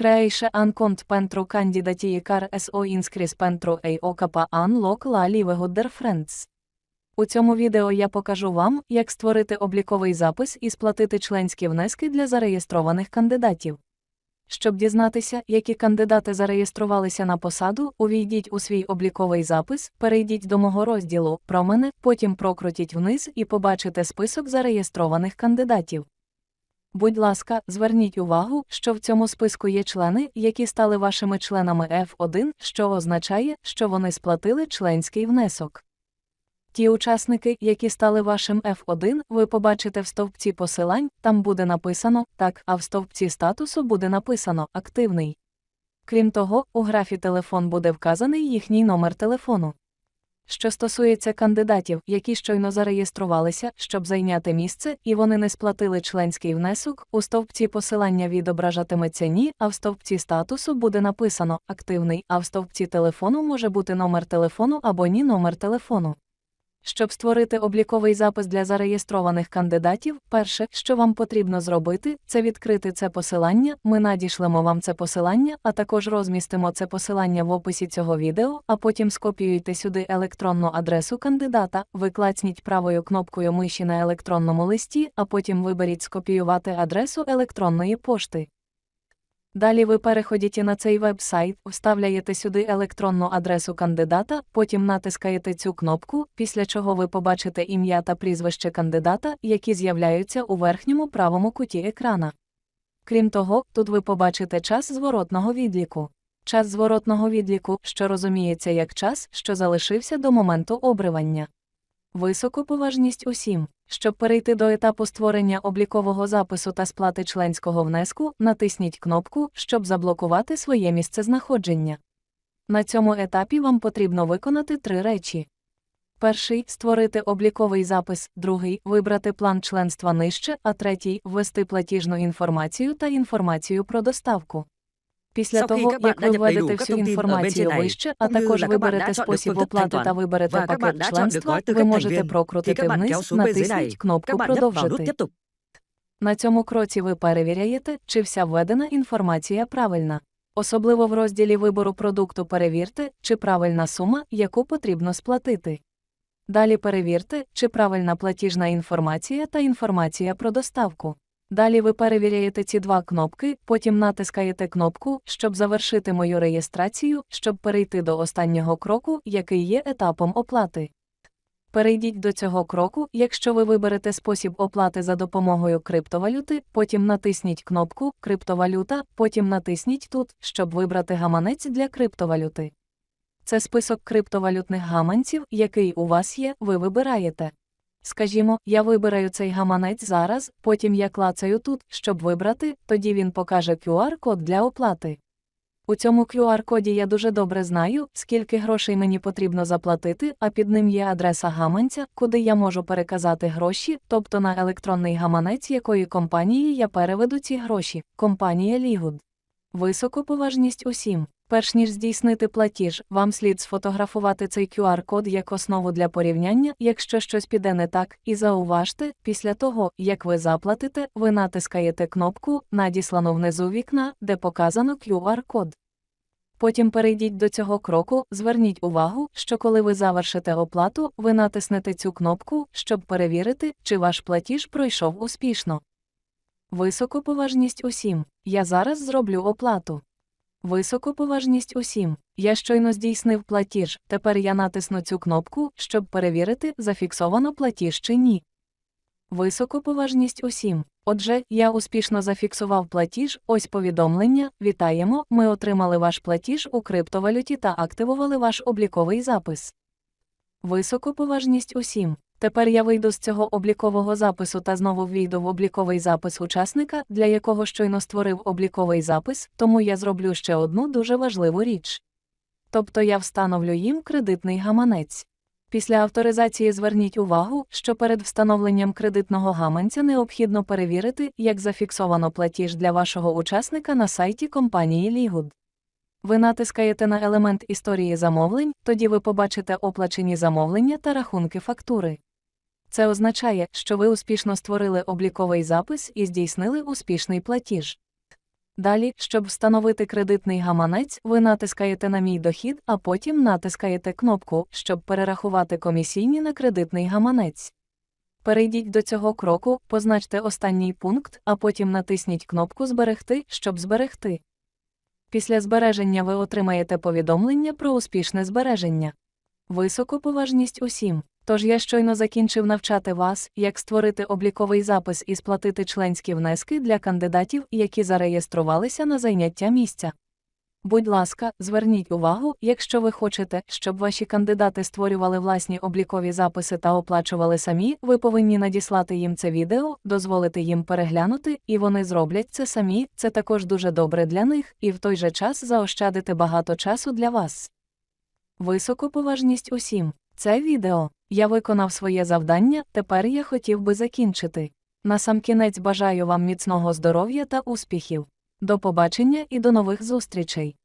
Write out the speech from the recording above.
Creation un compte pentru candidatii care SO inscris pentru a occupa un loc la Live der Friends. У цьому відео я покажу вам, як створити обліковий запис і сплатити членські внески для зареєстрованих кандидатів. Щоб дізнатися, які кандидати зареєструвалися на посаду, увійдіть у свій обліковий запис, перейдіть до мого розділу про мене, потім прокрутіть вниз і побачите список зареєстрованих кандидатів. Будь ласка, зверніть увагу, що в цьому списку є члени, які стали вашими членами F1, що означає, що вони сплатили членський внесок. Ті учасники, які стали вашим F1, ви побачите в стовпці посилань, там буде написано так, а в стовпці статусу буде написано активний. Крім того, у графі телефон буде вказаний їхній номер телефону. Що стосується кандидатів, які щойно зареєструвалися, щоб зайняти місце, і вони не сплатили членський внесок, у стовпці посилання відображатиметься ні, а в стовпці статусу буде написано активний, а в стовпці телефону може бути номер телефону або ні номер телефону. Щоб створити обліковий запис для зареєстрованих кандидатів, перше, що вам потрібно зробити, це відкрити це посилання. Ми надішлемо вам це посилання, а також розмістимо це посилання в описі цього відео, а потім скопіюйте сюди електронну адресу кандидата, ви клацніть правою кнопкою миші на електронному листі, а потім виберіть скопіювати адресу електронної пошти. Далі ви переходите на цей веб-сайт, вставляєте сюди електронну адресу кандидата, потім натискаєте цю кнопку, після чого ви побачите ім'я та прізвище кандидата, які з'являються у верхньому правому куті екрана. Крім того, тут ви побачите час зворотного відліку. Час зворотного відліку, що розуміється як час, що залишився до моменту обривання. Високоповажність усім. Щоб перейти до етапу створення облікового запису та сплати членського внеску, натисніть кнопку, щоб заблокувати своє місцезнаходження. На цьому етапі вам потрібно виконати три речі. Перший створити обліковий запис, другий вибрати план членства нижче, а третій ввести платіжну інформацію та інформацію про доставку. Після того, як ви введете всю інформацію вище, а також виберете спосіб оплати та виберете пакет членства, ви можете прокрутити вниз, натисніть кнопку Продовжити. На цьому кроці ви перевіряєте, чи вся введена інформація правильна. Особливо в розділі вибору продукту перевірте, чи правильна сума, яку потрібно сплатити. Далі перевірте, чи правильна платіжна інформація та інформація про доставку. Далі ви перевіряєте ці два кнопки, потім натискаєте кнопку, щоб завершити мою реєстрацію, щоб перейти до останнього кроку, який є етапом оплати. Перейдіть до цього кроку, якщо ви виберете спосіб оплати за допомогою криптовалюти, потім натисніть кнопку Криптовалюта, потім натисніть тут, щоб вибрати гаманець для криптовалюти. Це список криптовалютних гаманців, який у вас є, ви вибираєте. Скажімо, я вибираю цей гаманець зараз, потім я клацаю тут, щоб вибрати, тоді він покаже QR-код для оплати. У цьому QR-коді я дуже добре знаю, скільки грошей мені потрібно заплатити, а під ним є адреса гаманця, куди я можу переказати гроші, тобто на електронний гаманець якої компанії я переведу ці гроші, компанія Лігуд. Високоповажність усім. Перш ніж здійснити платіж, вам слід сфотографувати цей QR-код як основу для порівняння, якщо щось піде не так, і зауважте, після того, як ви заплатите, ви натискаєте кнопку, надіслану внизу вікна, де показано QR-код. Потім перейдіть до цього кроку, зверніть увагу, що коли ви завершите оплату, ви натиснете цю кнопку, щоб перевірити, чи ваш платіж пройшов успішно. Високоповажність усім. Я зараз зроблю оплату. Високоповажність усім. Я щойно здійснив платіж, тепер я натисну цю кнопку, щоб перевірити, зафіксовано платіж чи ні. Високоповажність усім. Отже, я успішно зафіксував платіж, ось повідомлення. Вітаємо, ми отримали ваш платіж у криптовалюті та активували ваш обліковий запис. Високоповажність усім. Тепер я вийду з цього облікового запису та знову ввійду в обліковий запис учасника, для якого щойно створив обліковий запис, тому я зроблю ще одну дуже важливу річ. Тобто я встановлю їм кредитний гаманець. Після авторизації зверніть увагу, що перед встановленням кредитного гаманця необхідно перевірити, як зафіксовано платіж для вашого учасника на сайті компанії Лігуд. Ви натискаєте на елемент історії замовлень, тоді ви побачите оплачені замовлення та рахунки фактури. Це означає, що ви успішно створили обліковий запис і здійснили успішний платіж. Далі, щоб встановити кредитний гаманець, ви натискаєте на мій дохід, а потім натискаєте кнопку, щоб перерахувати комісійні на кредитний гаманець. Перейдіть до цього кроку, позначте останній пункт, а потім натисніть кнопку Зберегти, щоб зберегти. Після збереження ви отримаєте повідомлення про успішне збереження. Високоповажність усім. Тож я щойно закінчив навчати вас, як створити обліковий запис і сплатити членські внески для кандидатів, які зареєструвалися на зайняття місця. Будь ласка, зверніть увагу, якщо ви хочете, щоб ваші кандидати створювали власні облікові записи та оплачували самі, ви повинні надіслати їм це відео, дозволити їм переглянути, і вони зроблять це самі. Це також дуже добре для них, і в той же час заощадити багато часу для вас. Високоповажність усім. Це відео. Я виконав своє завдання, тепер я хотів би закінчити. Насамкінець бажаю вам міцного здоров'я та успіхів. До побачення і до нових зустрічей.